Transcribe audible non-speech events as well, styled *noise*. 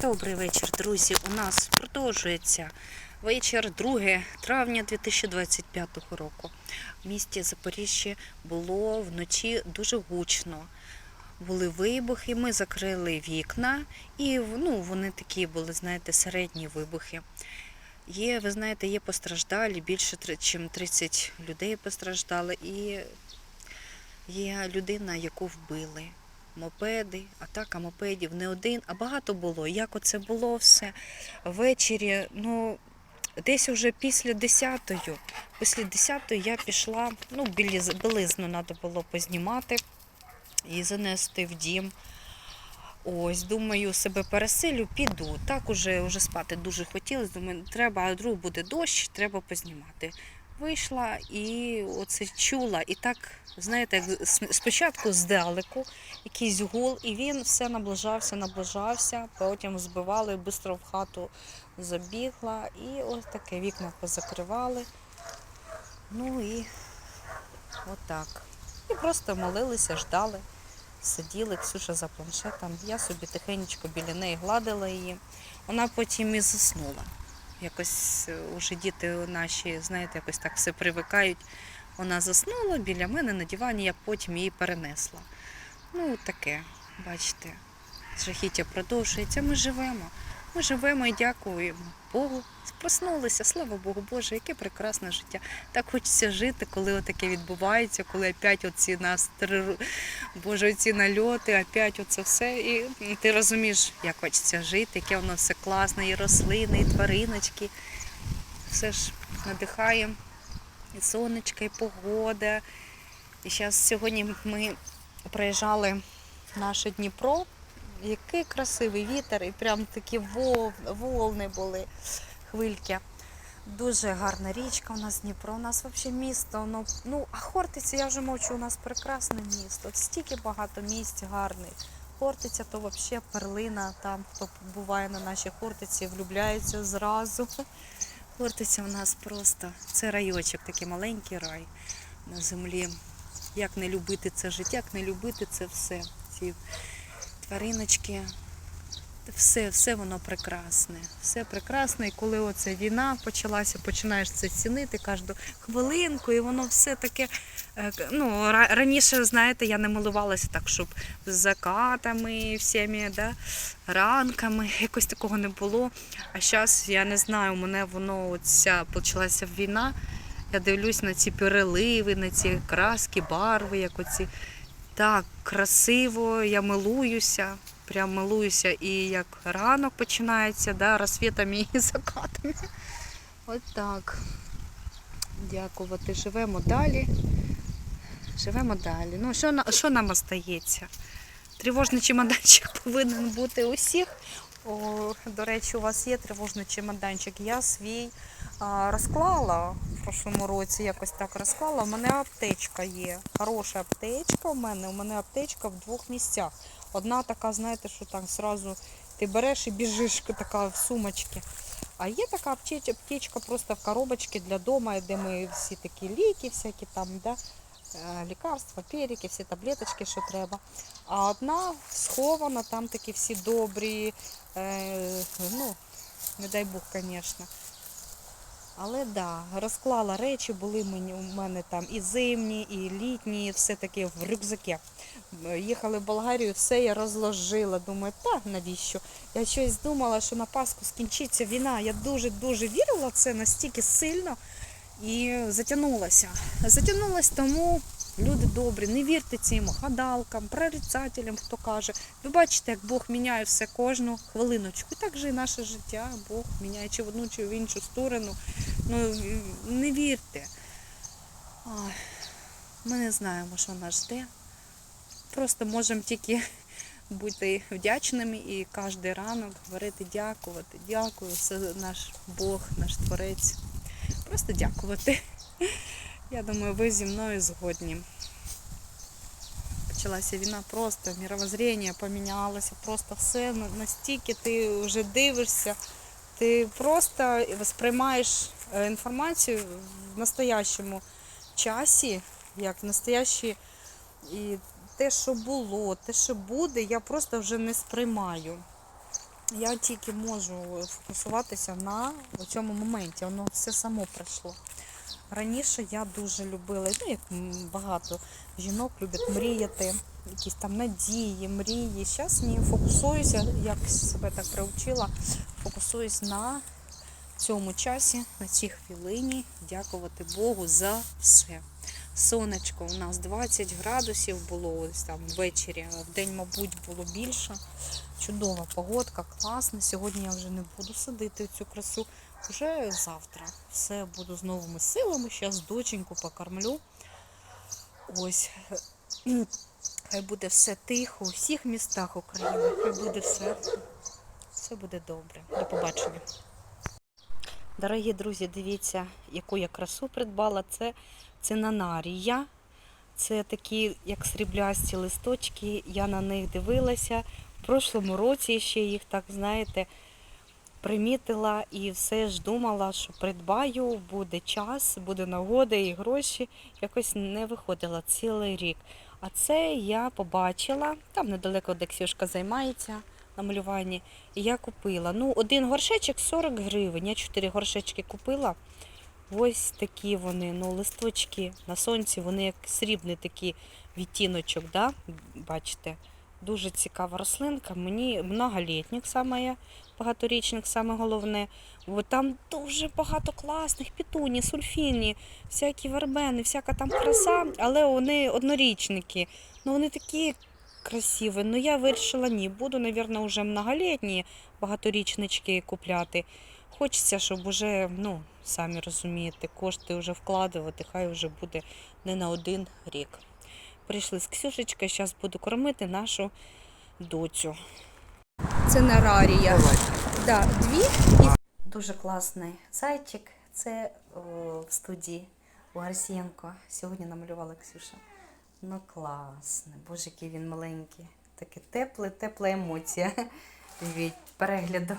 Добрий вечір, друзі. У нас продовжується вечір 2 травня 2025 року. В місті Запоріжжя було вночі дуже гучно. Були вибухи, ми закрили вікна, і ну, вони такі були, знаєте, середні вибухи. Є, ви знаєте, є постраждалі, більше ніж 30 людей постраждали, і є людина, яку вбили мопеди, атака мопедів не один, а багато було. Як оце було все ввечері, ну десь уже після 10-ї, після 10-ї я пішла, ну, білизну треба було познімати і занести в дім. Ось, думаю, себе переселю, піду. Так уже, уже спати дуже хотілося. Думаю, треба, а вдруг буде дощ, треба познімати. Вийшла і оце чула. І так, знаєте, як спочатку здалеку якийсь гул, і він все наближався, наближався, потім збивали, швидко в хату забігла, і ось таке вікна позакривали. Ну і отак. І просто молилися, ждали, сиділи, Ксюша за планшетом. Я собі тихенько біля неї гладила її. Вона потім і заснула. Якось е, уже діти наші, знаєте, якось так все привикають. Вона заснула біля мене на дивані, я потім її перенесла. Ну, таке, бачите, жахіття продовжується. Ми живемо. Ми живемо і дякуємо Богу. Проснулися, слава Богу, Боже, яке прекрасне життя. Так хочеться жити, коли отаке відбувається, коли опять оці нас Боже, оці нальоти, опять оце все. І ти розумієш, як хочеться жити, яке воно все класне, і рослини, і твариночки. Все ж надихає. І сонечко, і погода. І зараз сьогодні ми проїжджали наше Дніпро. Який красивий вітер, і прям такі вол, волни були, хвильки. Дуже гарна річка у нас Дніпро. У нас взагалі місто. Воно, ну, а Хортиця, я вже мовчу, у нас прекрасне місто. Стільки багато місць гарних. Хортиця то взагалі перлина. Там, хто буває на нашій Хортиці, влюбляється зразу. Хортиця у нас просто це райочок, такий маленький рай на землі. Як не любити це життя, як не любити це все. Твариночки, все, все воно прекрасне. Все прекрасне. І коли оця війна почалася, починаєш це цінити кожну хвилинку, і воно все таке. е, Ну, раніше, знаєте, я не милувалася так, щоб з закатами, всіми, да, ранками, якось такого не було. А зараз, я не знаю, у мене воно оця почалася війна. Я дивлюсь на ці переливи, на ці краски, барви, як оці. Так, красиво, я милуюся, прям милуюся. І як ранок починається, да, розсвітами і *laughs* закатами. От так. Дякувати. Живемо далі. Живемо далі. Ну, що, що нам остається? Тривожний чемоданчик *laughs* повинен бути у всіх. О, до речі, у вас є тривожний чемоданчик. Я свій а, розклала в прошлому році, якось так розклала. У мене аптечка є. Хороша аптечка у мене. У мене аптечка в двох місцях. Одна така, знаєте, що там зразу ти береш і біжиш така в сумочці. А є така аптечка просто в коробочці для дому, де ми всі такі ліки, всякі там, да, лікарства, перики, всі таблеточки, що треба. А одна схована, там такі всі добрі, е, ну, не дай Бог, звісно. Але да, розклала речі, були мені, у мене там і зимні, і літні, і все таке в рюкзаке. Е, Їхали в Болгарію, все я розложила. Думаю, та навіщо? Я щось думала, що на Пасху скінчиться війна. Я дуже-дуже вірила в це настільки сильно і затягнулася. Затягнулася, тому люди добрі, не вірте цим гадалкам, прорицателям, хто каже. Ви бачите, як Бог міняє все кожну хвилиночку. І так же і наше життя, Бог міняє чи в одну, чи в іншу сторону. Ну, не вірте. Ми не знаємо, що нас жде. Просто можемо тільки бути вдячними і кожен ранок говорити дякувати. Дякую, це наш Бог, наш Творець. Просто дякувати. Я думаю, ви зі мною згодні. Почалася війна, просто мировоззрення помінялося, просто все настільки ти вже дивишся, ти просто сприймаєш е, інформацію в настоящому часі, як в настоящі, і те, що було, те, що буде, я просто вже не сприймаю. Я тільки можу фокусуватися на цьому моменті. Воно все само пройшло. Раніше я дуже любила, ну як багато жінок люблять мріяти, якісь там надії, мрії. Зараз ні, фокусуюся, як себе так приучила, фокусуюсь на цьому часі, на цій хвилині, дякувати Богу за все. Сонечко у нас 20 градусів було ось там ввечері, в день, мабуть, було більше. Чудова погодка, класна. Сьогодні я вже не буду садити цю красу. Вже завтра. Все буду з новими силами. Зараз доченьку покормлю. Ось. Хай буде все тихо у всіх містах України. Хай буде все. Все буде добре. До побачення. Дорогі друзі, дивіться, яку я красу придбала. Це цинанарія. Це такі, як сріблясті листочки. Я на них дивилася. Прошлому році ще їх, так знаєте, примітила і все ж думала, що придбаю, буде час, буде нагода і гроші. Якось не виходила цілий рік. А це я побачила, там недалеко, де Ксюшка займається на малюванні, і я купила. Ну, один горшечок 40 гривень. Я чотири горшечки купила. Ось такі вони, ну, листочки на сонці, вони як срібний такий відтіночок, да? бачите. Дуже цікава рослинка. Мені многолітник саме багаторічник, саме головне. Бо там дуже багато класних пітуні, сульфіні, всякі вербени, всяка там краса, але вони однорічники. Ну вони такі красиві. Ну я вирішила, ні, буду, мабуть, вже многолітні багаторічнички купляти. Хочеться, щоб уже, ну, самі розумієте, кошти вже вкладувати, хай вже буде не на один рік. Прийшли з Ксюшечкою, зараз буду кормити нашу доцю. Це нарарія. Да, дві. Дуже класний зайчик. Це о, в студії у Гарсієнко. Сьогодні намалювала Ксюша. Ну класний. Боже, який він маленький. Таке тепле, тепла емоція *laughs* від перегляду.